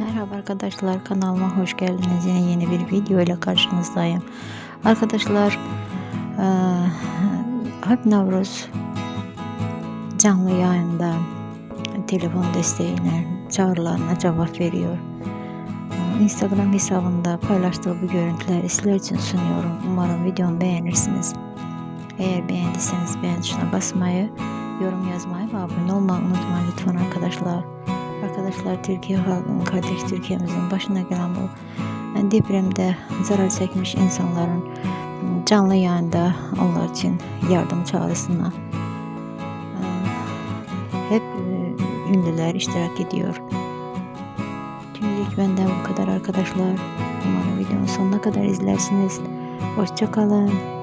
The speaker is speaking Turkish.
Merhaba arkadaşlar kanalıma hoş geldiniz. Yine yeni bir video ile karşınızdayım. Arkadaşlar eee Alp Navruz canlı yayında telefon desteğine çağrılarına cevap veriyor. Instagram hesabında paylaştığı bu görüntüleri sizler için sunuyorum. Umarım videomu beğenirsiniz. Eğer beğendiyseniz beğen tuşuna basmayı, yorum yazmayı ve abone olmayı unutmayın lütfen arkadaşlar. Arkadaşlar Türkiye halkının kardeş Türkiye'mizin başına gelen bu depremde zarar çekmiş insanların canlı yayında onlar için yardım çağrısına e, hep e, ünlüler iştirak ediyor. Şimdilik benden bu kadar arkadaşlar. Umarım videonun sonuna kadar izlersiniz. Hoşçakalın.